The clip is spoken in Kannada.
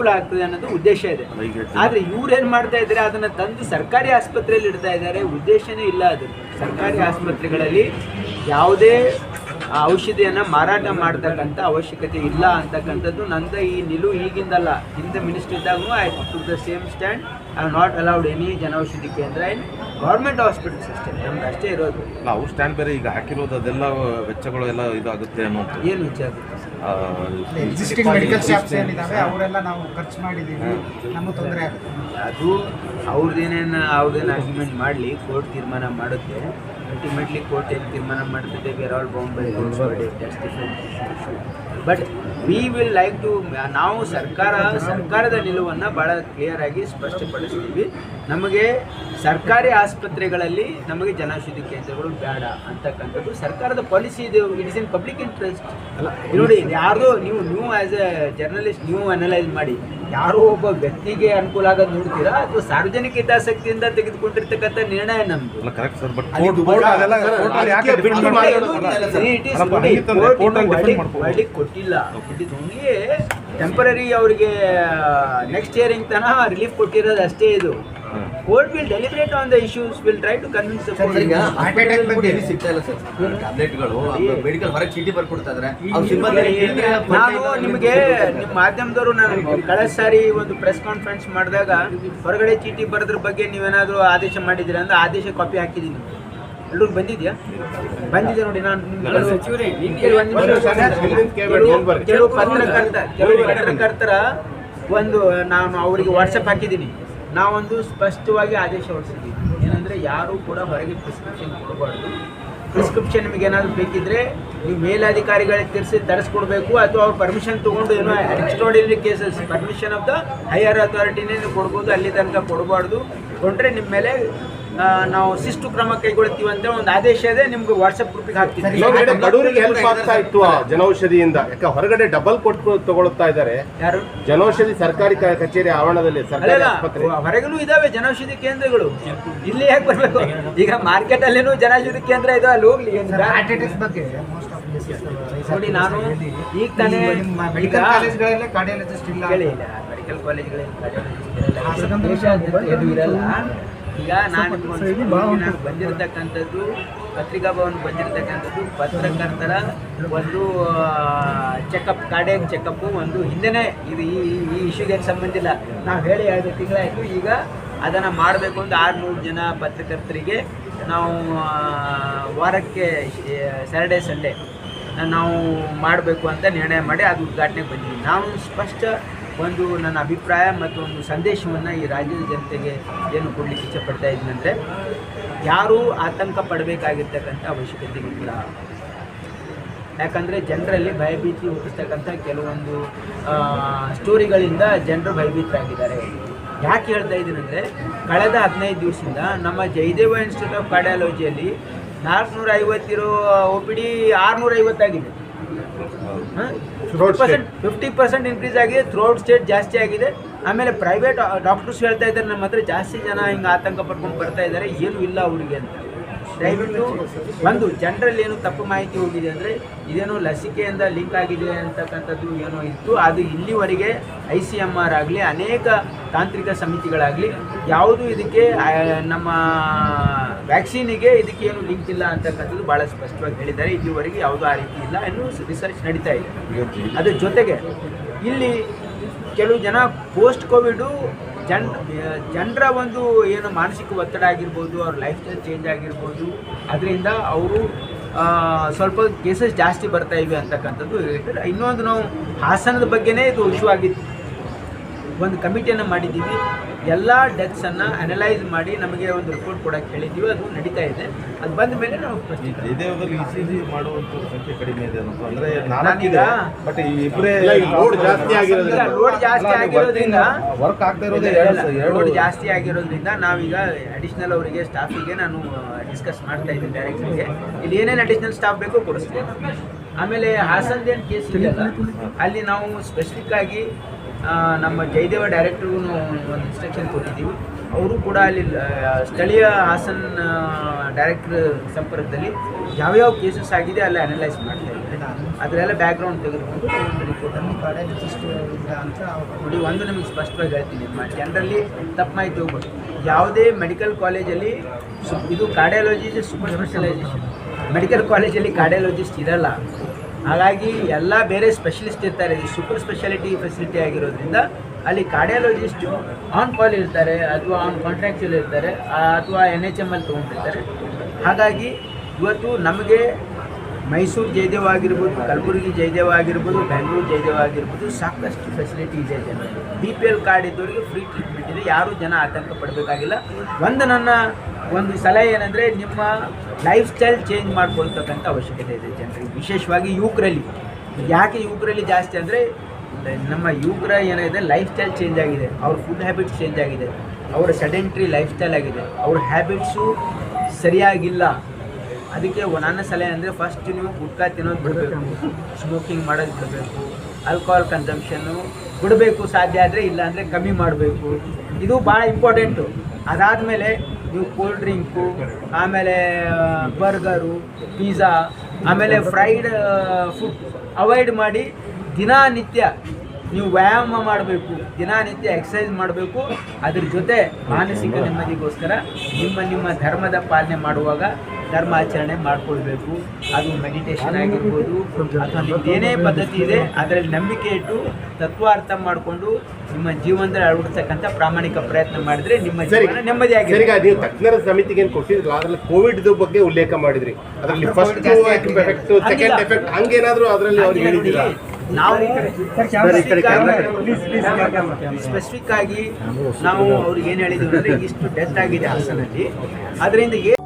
ಅನುಕೂಲ ಆಗ್ತದೆ ಅನ್ನೋದು ಉದ್ದೇಶ ಇದೆ. ಆದರೆ ಆದ್ರೆ ಇವ್ರು ಏನ್ ಮಾಡ್ತಾ ಇದ್ದಾರೆ? ಅದನ್ನ ತಂದು ಸರ್ಕಾರಿ ಆಸ್ಪತ್ರೆಯಲ್ಲಿ ಇಡ್ತಾ ಇದ್ದಾರೆ. ಉದ್ದೇಶನೇ ಇಲ್ಲ ಅದು. ಸರ್ಕಾರಿ ಆಸ್ಪತ್ರೆಗಳಲ್ಲಿ ಯಾವುದೇ ಆ ಔಷಧಿಯನ್ನು ಮಾರಾಟ ಮಾಡ್ತಕ್ಕಂಥ ಅವಶ್ಯಕತೆ ಇಲ್ಲ ಅಂತಕ್ಕಂಥದ್ದು ನಂದ ಈ ನಿಲುವು ಈಗಿಂದಲ್ಲ. ಹಿಂದೆ ministry ಇದ್ದಾಗೂ I to the same stand I not allowed any Janaushadhi Kendra in government hospitals ಅಷ್ಟೇ. ನಮ್ದು ಅಷ್ಟೇ ಇರೋದು. ಅಲ್ಲ ಅವ್ರ ಸ್ಟ್ಯಾಂಡ್ ಬೇರೆ ಈಗ ಹಾಕಿರೋದು ಅದೆಲ್ಲ ವೆಚ್ಚಗಳು ಎಲ್ಲ ಇದಾಗುತ್ತೆ ಅನ್ನೋ ಏನು ಆಗುತ್ತೆ? ಆ, ಎಕ್ಸಿಸ್ಟಿಂಗ್ ಮೆಡಿಕಲ್ ಶಾಪ್ಸ್ ಏನಿದ್ದಾವೆ ಅವರೆಲ್ಲ ನಾವು ಖರ್ಚು ಮಾಡಿದ್ದೀವಿ. ನಮಗೆ ತೊಂದರೆ ಆಗುತ್ತೆ. ಅದು ಅವ್ರದ್ದೇನೇನು ಅವ್ರದ್ದೇನು ಆರ್ಗ್ಯುಮೆಂಟ್ ಮಾಡಲಿ ಕೋರ್ಟ್ ತೀರ್ಮಾನ ಮಾಡುತ್ತೆ. ಅಲ್ಟಿಮೇಟ್ಲಿ ಕೋರ್ಟ್ ತೀರ್ಮಾನ ಮಾಡ್ತದೆ where all bound by but we will like to ನಾವು ಸರ್ಕಾರ, ಸರ್ಕಾರದ ನಿಲುವನ್ನು ಭಾಳ ಕ್ಲಿಯರ್ ಆಗಿ ಸ್ಪಷ್ಟಪಡಿಸ್ತೀವಿ. ನಮಗೆ ಸರ್ಕಾರಿ ಆಸ್ಪತ್ರೆಗಳಲ್ಲಿ ನಮಗೆ ಜನೌಷಧಿ ಕೇಂದ್ರಗಳು ಬೇಡ ಅಂತಕ್ಕಂಥದ್ದು ಸರ್ಕಾರದ ಪಾಲಿಸಿ ಇದು it is in public interest ನೋಡಿ ಯಾರ್ದು ನೀವು ನೀವು ಆ್ಯಸ್ ಎ ಜರ್ನಲಿಸ್ಟ್ ನೀವು ಅನಲೈಸ್ ಮಾಡಿ. ಯಾರೋ ಒಬ್ಬ ವ್ಯಕ್ತಿಗೆ ಅನುಕೂಲ ಆಗೋದು ನೋಡ್ತೀರಾ? ಅಥವಾ ಸಾರ್ವಜನಿಕ ಹಿತಾಸಕ್ತಿಯಿಂದ ತೆಗೆದುಕೊಂಡಿರ್ತಕ್ಕಂಥ ನಿರ್ಣಯ ನಮ್ದು? ಕೊಟ್ಟಿಲ್ಲ. ಇಟ್ ಇಸ್ ಓನ್ಲಿ ಟೆಂಪರರಿ ಅವರಿಗೆ ನೆಕ್ಸ್ಟ್ ಇಯರಿಂಗ್ ತನಕ ರಿಲೀಫ್ ಕೊಟ್ಟಿರೋದು ಅಷ್ಟೇ ಇದು. Court will deliberate on the issues will try to convince sir, ಈಗ ಹಾರ್ಟ್ heart ಬಗ್ಗೆ- ಏನು ಸಿಗ್ತಾ ಇಲ್ಲ ಸರ್ ಟ್ಯಾಬ್ಲೆಟ್ಗಳು ಮೆಡಿಕಲ್ ಹೊರಗೆ ಚೀಟಿ ಬರ್ಕೊಡ್ತಾ ಕೇಳಿದ್ರೆ ನಾನು ನಿಮಗೆ ನಿಮ್ಮ ಮಾಧ್ಯಮದವರು ನಾನು ಕಳೆದ ಸಾರಿ ಒಂದು ಪ್ರೆಸ್ ಕಾನ್ಫರೆನ್ಸ್ ಮಾಡಿದಾಗ ಹೊರಗಡೆ ಚೀಟಿ ಬರೋದ್ರ ಬಗ್ಗೆ ನೀವೇನಾದರೂ ಆದೇಶ ಮಾಡಿದ್ದೀರಾ ಅಂದ್ರೆ ಆದೇಶ ಕಾಪಿ ಹಾಕಿದ್ದೀನಿ. ಎಲ್ಲರೂ ಬಂದಿದ್ಯಾ? ಬಂದಿದೆ ನೋಡಿ ನಾನು ಕೆಲವು ಪತ್ರಕರ್ತ ಕೆಲವು ಪತ್ರಕರ್ತರ ಒಂದು ನಾನು ಅವರಿಗೆ ವಾಟ್ಸಪ್ ಹಾಕಿದ್ದೀನಿ. ನಾವೊಂದು ಸ್ಪಷ್ಟವಾಗಿ ಆದೇಶ ಹೊರಡಿಸಿದ್ದೀವಿ. ಏನಂದರೆ ಯಾರೂ ಕೂಡ ಹೊರಗೆ ಪ್ರಿಸ್ಕ್ರಿಪ್ಷನ್ ಕೊಡಬಾರ್ದು. ಪ್ರಿಸ್ಕ್ರಿಪ್ಷನ್ ನಿಮಗೆ ಏನಾದರೂ ಬೇಕಿದ್ರೆ ನೀವು ಮೇಲಧಿಕಾರಿಗಳಿಗೆ ತಿರ್ಸಿ ತರಿಸ್ಕೊಡ್ಬೇಕು, ಅಥವಾ ಅವ್ರು ಪರ್ಮಿಷನ್ ತೊಗೊಂಡು ಏನೋ extraordinary cases permission of the higher ಅಥಾರಿಟಿನೇ ನೀವು ಕೊಡ್ಬೋದು, ಅಲ್ಲಿ ತನಕ ಕೊಡಬಾರ್ದು. ಕೊಟ್ಟರೆ ನಿಮ್ಮ ಮೇಲೆ ನಾವು ಶಿಸ್ತು ಕ್ರಮ ಕೈಗೊಳ್ತೀವಿ ಅಂತ ಒಂದು ಆದೇಶ ಇದೆ ನಿಮ್ಗೆ ವಾಟ್ಸಪ್ ಗ್ರೂಪಿಗೆ ಹಾಕ್ತೀವಿ ಬಡವರಿಗೆ ಹೆಲ್ಪ್ ಆಗ್ತಾ ಇತ್ತು ಜನೌಷಧಿಯಿಂದ. ಯಾಕೆ ಹೊರಗಡೆ ಡಬಲ್ ಕೊಟ್ಟು ತಗೊಳ್ತಾ ಇದ್ದಾರೆ? ಯಾರು? ಜನೌಷಧಿ ಸರ್ಕಾರಿ ಕಚೇರಿ ಆವರಣದಲ್ಲಿ ಸರ್ಕಾರಿ ಅಲ್ಲ ಆಸ್ಪತ್ರೆ. ಹೊರಗನು ಇದಾವೆ ಜನೌಷಧಿ ಕೇಂದ್ರಗಳು. ಇಲ್ಲಿ ಯಾಕೆ ಬರ್ಬೇಕು? ಈಗ ಮಾರ್ಕೆಟ್ ಅಲ್ಲೇನು ಜನೌಷಧಿ ಕೇಂದ್ರ ಇದೆ ಅಲ್ಲಿ ಹೋಗ್ಲಿ. ಪ್ಲೇಸಸ್ ನೋಡಿ, ನಾನು ಈಗ ತಾನೇ ಮೆಡಿಕಲ್ ಕಾಲೇಜ್ ಕಾಲೇಜ್ಗಳಲ್ಲೇ ಕಾರ್ಡಿಯಾಲಜಿಸ್ಟ್ ಇಲ್ಲ ಮೆಡಿಕಲ್ ಕಾಲೇಜ್ಗಳಲ್ಲಿ ಕಾರ್ಡಿಯಾಲಜಿಸ್ಟ್ ಇರಲ್ಲ. ಈಗ ನಾನು ಬಂದಿರತಕ್ಕಂಥದ್ದು ಪತ್ರಿಕಾ ಭವನ ಬಂದಿರತಕ್ಕಂಥದ್ದು ಪತ್ರಕರ್ತರ ಒಂದು ಚೆಕಪ್ ಕಾರ್ಡಿಯಾಕ್ ಚೆಕಪ್ಪು ಒಂದು ಹಿಂದೆನೇ ಇದು ಈ, ಈ- ಇಶ್ಯೂಗೆ ಏನು ಸಂಬಂಧ ಇಲ್ಲ. ನಾವು ಹೇಳಿ ಎರಡು ತಿಂಗಳಾಯಿತು, ಈಗ ಅದನ್ನು ಮಾಡಬೇಕು ಅಂತ ಆರುನೂರು ಜನ ಪತ್ರಕರ್ತರಿಗೆ ನಾವು ವಾರಕ್ಕೆ ಸ್ಯಾಟರ್ಡೇ ಸಂಡೇ ನಾವು ಮಾಡಬೇಕು ಅಂತ ನಿರ್ಣಯ ಮಾಡಿ ಅದು ಉದ್ಘಾಟನೆಗೆ ಬಂದಿದ್ದೀವಿ. ನಾವು ಸ್ಪಷ್ಟ ಒಂದು ನನ್ನ ಅಭಿಪ್ರಾಯ ಮತ್ತು ಒಂದು ಸಂದೇಶವನ್ನು ಈ ರಾಜ್ಯದ ಜನತೆಗೆ ಏನು ಕೊಡಲಿಕ್ಕೆ ಇಷ್ಟಪಡ್ತಾ ಇದ್ದೀನಿ ಅಂದರೆ ಯಾರೂ ಆತಂಕ ಪಡಬೇಕಾಗಿರ್ತಕ್ಕಂಥ ಅವಶ್ಯಕತೆ ಇಲ್ಲ. ಯಾಕಂದರೆ ಜನರಲ್ಲಿ ಭಯಭೀತಿ ಹುಟ್ಟಿಸ್ತಕ್ಕಂಥ ಕೆಲವೊಂದು ಸ್ಟೋರಿಗಳಿಂದ ಜನರು ಭಯಭೀತರಾಗಿದ್ದಾರೆ. ಯಾಕೆ ಹೇಳ್ತಾ ಇದ್ದೀನಿ ಅಂದರೆ ಕಳೆದ ಹದಿನೈದು ದಿವಸದಿಂದ ನಮ್ಮ ಜಯದೇವ ಇನ್ಸ್ಟಿಟ್ಯೂಟ್ ಆಫ್ ಕಾರ್ಡಿಯಾಲಜಿಯಲ್ಲಿ ನಾಲ್ಕುನೂರ ಐವತ್ತಿರೋ ಒ ಪಿ ಡಿ ಆರುನೂರ ಐವತ್ತಾಗಿದೆ state. ಫಿಫ್ಟಿ ಪರ್ಸೆಂಟ್ ಇನ್ಕ್ರೀಸ್ ಆಗಿದೆ ಥ್ರೂಔಟ್ ಸ್ಟೇಟ್ ಜಾಸ್ತಿ ಆಗಿದೆ ಆಮೇಲೆ ಪ್ರೈವೇಟ್ ಡಾಕ್ಟರ್ಸ್ ಹೇಳ್ತಾ ಇದ್ದಾರೆ, ನಮ್ಮ ಹತ್ರ ಜಾಸ್ತಿ ಜನ ಹಿಂಗೆ ಆತಂಕ ಪಡ್ಕೊಂಡು ಬರ್ತಾ ಇದ್ದಾರೆ, ಏನು ಇಲ್ಲ ಅವ್ರಿಗೆ ಅಂತ ದಯವಿಟ್ಟು ಒಂದು ಜನರಲ್ಲಿ ಏನು ತಪ್ಪು ಮಾಹಿತಿ ಹೋಗಿದೆ ಅಂದರೆ ಇದೇನೋ ಲಸಿಕೆಯಿಂದ ಲಿಂಕ್ ಆಗಿದೆ ಅಂತಕ್ಕಂಥದ್ದು ಏನೋ ಇತ್ತು. ಅದು ಇಲ್ಲಿವರೆಗೆ ಐ ಸಿ ಎಂ ಆರ್ ಆಗಲಿ ಅನೇಕ ತಾಂತ್ರಿಕ ಸಮಿತಿಗಳಾಗಲಿ ಯಾವುದು ಇದಕ್ಕೆ ನಮ್ಮ ವ್ಯಾಕ್ಸಿನಿಗೆ ಇದಕ್ಕೆ ಏನು ಲಿಂಕ್ ಇಲ್ಲ ಅಂತಕ್ಕಂಥದ್ದು ಭಾಳ ಸ್ಪಷ್ಟವಾಗಿ ಹೇಳಿದ್ದಾರೆ. ಇಲ್ಲಿವರೆಗೆ ಯಾವುದೂ ಆ ರೀತಿ ಇಲ್ಲ ಇನ್ನೂ ರಿಸರ್ಚ್ ನಡೀತಾ ಇದೆ. ಅದ್ರ ಜೊತೆಗೆ ಇಲ್ಲಿ ಕೆಲವು ಜನ ಪೋಸ್ಟ್ ಕೋವಿಡು ಜನ್, ಜನರ ಒಂದು ಏನು ಮಾನಸಿಕ ಒತ್ತಡ ಆಗಿರ್ಬೋದು, ಅವ್ರ ಲೈಫ್ ಸ್ಟೈಲ್ ಚೇಂಜ್ ಆಗಿರ್ಬೋದು, ಅದರಿಂದ ಅವರು ಸ್ವಲ್ಪ ಕೇಸಸ್ ಜಾಸ್ತಿ ಬರ್ತಾ ಇವೆ ಅಂತಕ್ಕಂಥದ್ದು ಹೇಳ್ತಾರೆ. ಇನ್ನೊಂದು ನಾವು ಹಾಸನದ ಬಗ್ಗೆನೇ ಇದು ಇಶ್ಯೂ ಆಗಿತ್ತು ಒಂದು ಕಮಿಟಿಯನ್ನು ಮಾಡಿದ್ದೀವಿ. ಎಲ್ಲ ಡೆತ್ಸನ್ನು ಅನಲೈಸ್ ಮಾಡಿ ನಮಗೆ ಒಂದು ರಿಪೋರ್ಟ್ ಕೊಡೋಕ್ಕೆ ಹೇಳಿದ್ದೀವಿ ಅದು ನಡೀತಾ ಇದೆ. ಅದು ಬಂದ ಮೇಲೆ ನಾವು ಈ ಪ್ರಶ್ನೆ ಜಯದೇವದಲ್ಲಿ ಇ ಸಿ ಜಿ ಮಾಡುವಂಥ ಸಂಖ್ಯೆ ಕಡಿಮೆ ಇದೆ ಅನ್ನೋದು. ಅಂದ್ರೆ ನಾನೀಗ- ನಾಲ್ಕಿದೆ ಬಟ್ ಇಬ್ಬರೇ ಇಲ್ಲ, ಈಗ ಜಾಸ್ತಿ ಆಗಿರೋದ್ರಿಂದ. ಲೋಡ್ ಜಾಸ್ತಿ ಆಗಿರೋದ್ರಿಂದ ವರ್ಕ್ ಆಗ್ತಾ ಇರೋದೇ ಎರಡು ಎರಡು ಲೋಡ್ ಜಾಸ್ತಿ ಆಗಿರೋದ್ರಿಂದ ನಾವೀಗ ಅಡಿಷನಲ್ ಅವರಿಗೆ ಸ್ಟಾಫಿಗೆ ನಾನು ಡಿಸ್ಕಸ್ ಮಾಡ್ತಾ ಇದ್ದೀನಿ ಡೈರೆಕ್ಟರ್ಗೆ ಇಲ್ಲಿ ಏನೇನು ಅಡಿಷನಲ್ ಸ್ಟಾಫ್ ಬೇಕೋ ಕೊಡಿಸ್ತೀವಿ ಆಮೇಲೆ ಹಾಸನ್ದೇನು ಕೇಸ್ ಇದೆಯಲ್ಲ ಅಲ್ಲಿ ನಾವು ಸ್ಪೆಸಿಫಿಕ್ ಆಗಿ ನಮ್ಮ ಜಯದೇವ ಡೈರೆಕ್ಟ್ರಿಗೂ ಒಂದು ಇನ್ಸ್ಟ್ರಕ್ಷನ್ ಕೊಟ್ಟಿದ್ದೀವಿ. ಅವರು ಕೂಡ ಅಲ್ಲಿ ಸ್ಥಳೀಯ ಹಾಸನ್ ಡೈರೆಕ್ಟ್ರ್ ಸಂಪರ್ಕದಲ್ಲಿ ಯಾವ್ಯಾವ ಕೇಸಸ್ ಆಗಿದೆ ಅಲ್ಲಿ ಅನಲೈಸ್ ಮಾಡ್ತಾ ಇದ್ದಾರೆ. ಅದರೆಲ್ಲ ಬ್ಯಾಕ್ಗ್ರೌಂಡ್ ತೆಗೆದುಕೊಂಡು ಒಂದು ರಿಪೋರ್ಟನ್ನು ಅಂತ ನೋಡಿ, ಒಂದು ನಿಮಗೆ ಸ್ಪಷ್ಟವಾಗಿ ಹೇಳ್ತೀನಿ ಜನರಲ್ಲಿ ತಪ್ಪು ಮಾಹಿತಿ ಹೋಗ್ಬೋದು ಯಾವುದೇ ಮೆಡಿಕಲ್ ಕಾಲೇಜಲ್ಲಿ ಇದು ಕಾರ್ಡಿಯಾಲಜಿ ಸೂಪರ್ ಸ್ಪೆಷಲೈಸೇಷನ್ ಮೆಡಿಕಲ್ ಕಾಲೇಜಲ್ಲಿ ಕಾರ್ಡಿಯಾಲಜಿಸ್ಟ್ ಇರಲ್ಲ. ಹಾಗಾಗಿ ಎಲ್ಲ ಬೇರೆ ಸ್ಪೆಷಲಿಸ್ಟ್ ಇರ್ತಾರೆ, ಈ ಸೂಪರ್ ಸ್ಪೆಷಾಲಿಟಿ ಫೆಸಿಲಿಟಿ ಆಗಿರೋದ್ರಿಂದ ಅಲ್ಲಿ ಕಾರ್ಡಿಯಾಲಜಿಸ್ಟು ಆನ್ ಕಾಲ್ ಇರ್ತಾರೆ, ಅಥವಾ ಆನ್ ಕಾಂಟ್ರಾಕ್ಚುಲ್ ಇರ್ತಾರೆ ಅಥವಾ ಎನ್ ಎಚ್ ಎಂ ಅಲ್ಲಿ ತೊಗೊಂಡಿರ್ತಾರೆ. ಹಾಗಾಗಿ ಇವತ್ತು ನಮಗೆ ಮೈಸೂರು ಜಯದೇವ ಆಗಿರ್ಬೋದು, ಕಲಬುರಗಿ ಜಯದೇವ ಆಗಿರ್ಬೋದು, ಬೆಂಗಳೂರು ಜಯದೇವ ಆಗಿರ್ಬೋದು, ಸಾಕಷ್ಟು ಫೆಸಿಲಿಟಿ ಇದೆ ಜನ ಬಿ ಪಿ ಎಲ್ ಕಾರ್ಡ್ ಇದ್ದವರಿಗೆ ಫ್ರೀ ಟ್ರೀಟ್ಮೆಂಟ್ ಇದೆ. ಯಾರೂ ಜನ ಆತಂಕ ಪಡಬೇಕಾಗಿಲ್ಲ. ಒಂದು ನನ್ನ ಒಂದು ಸಲಹೆ ಏನಂದರೆ, ನಿಮ್ಮ ಲೈಫ್ ಸ್ಟೈಲ್ ಚೇಂಜ್ ಮಾಡ್ಕೊಳ್ತಕ್ಕಂಥ ಅವಶ್ಯಕತೆ ಇದೆ ಜನರಿಗೆ. ವಿಶೇಷವಾಗಿ ಯುವಕರಲ್ಲಿ. ಯಾಕೆ ಯುವಕರಲ್ಲಿ ಜಾಸ್ತಿ ಅಂದರೆ, ನಮ್ಮ ಯುವಕರ ಏನಿದೆ ಲೈಫ್ ಸ್ಟೈಲ್ ಚೇಂಜ್ ಆಗಿದೆ. ಅವ್ರ ಫುಡ್ ಹ್ಯಾಬಿಟ್ಸ್ ಚೇಂಜ್ ಆಗಿದೆ. ಅವರ ಸೆಡೆಂಟ್ರಿ ಲೈಫ್ ಸ್ಟೈಲ್ ಆಗಿದೆ. ಅವ್ರ ಹ್ಯಾಬಿಟ್ಸು ಸರಿಯಾಗಿಲ್ಲ. ಅದಕ್ಕೆ ನನ್ನ ಸಲಹೆ ಅಂದರೆ ಫಸ್ಟ್ ನೀವು ಗುಟ್ಕಾ ತಿನ್ನೋದು ಬಿಡಬೇಕು. ಸ್ಮೋಕಿಂಗ್ ಮಾಡೋದು ಬಿಡಬೇಕು. ಆಲ್ಕೋಹಾಲ್ ಕನ್ಸಂಪ್ಷನ್ನು ಬಿಡಬೇಕು ಸಾಧ್ಯ ಆದರೆ ಇಲ್ಲ ಅಂದರೆ ಕಮ್ಮಿ ಮಾಡಬೇಕು. ಇದು ಭಾಳ ಇಂಪಾರ್ಟೆಂಟು ಅದಾದಮೇಲೆ ನೀವು ಕೋಲ್ಡ್ ಡ್ರಿಂಕು ಆಮೇಲೆ ಬರ್ಗರು ಪಿಜ್ಜಾ ಆಮೇಲೆ ಫ್ರೈಡ್ ಫುಡ್ ಅವಾಯ್ಡ್ ಮಾಡಿ ದಿನನಿತ್ಯ ನೀವು ವ್ಯಾಯಾಮ ಮಾಡಬೇಕು. ದಿನನಿತ್ಯ ಎಕ್ಸಸೈಸ್ ಮಾಡಬೇಕು. ಅದ್ರ ಜೊತೆ ಮಾನಸಿಕ ನೆಮ್ಮದಿಗೋಸ್ಕರ ನಿಮ್ಮ ನಿಮ್ಮ ಧರ್ಮದ ಪಾಲನೆ ಮಾಡುವಾಗ ಧರ್ಮಾಚರಣೆ ಮಾಡ್ಕೊಳ್ಬೇಕು. ಅದು ಮೆಡಿಟೇಷನ್ ಆಗಿರ್ಬೋದು ಅಥವಾ ನಿಮ್ದು ಏನೇ ಪದ್ಧತಿ ಇದೆ ಅದರಲ್ಲಿ ನಂಬಿಕೆ ಇಟ್ಟು ತತ್ವ ಅರ್ಥ ಮಾಡಿಕೊಂಡು ನಿಮ್ಮ ಜೀವನದಲ್ಲಿ ಅಳವಡಿಸ್ತಕ್ಕಂಥ ಪ್ರಾಮಾಣಿಕ ಪ್ರಯತ್ನ ಮಾಡಿದ್ರೆ ನಿಮ್ಮ ನೆಮ್ಮದಿ ಜೀವನ ನೆಮ್ಮದಿಯಾಗಿದೆ ನೀವು ತಜ್ಞರ ಸಮಿತಿಗೆ ಏನು ಕೊಟ್ಟಿದ್ರು ಅದ್ರಲ್ಲಿ ಕೋವಿಡ್ ಬಗ್ಗೆ ಉಲ್ಲೇಖ ಮಾಡಿದ್ರಿ. ಅದರಲ್ಲಿ ಫಸ್ಟ್. ಎಫೆಕ್ಟ್ ಸೆಕೆಂಡ್ ಎಫೆಕ್ಟ್ ಹಂಗೇನಾದರೂ ಅದರಲ್ಲಿ ಅವ್ರು ಹೇಳಿದ್ದೀರಾ? ನಾವು. ಸ್ಪೆಸಿಫಿಕ್ ಆಗಿ ನಾವು ಅವ್ರಿಗೆ ಏನು ಹೇಳಿದ್ವಿ ಅಂದರೆ ಇಷ್ಟು ಡೆತ್ ಆಗಿದೆ ಹಾಸನಲ್ಲಿ. ಅದರಿಂದ ಏನು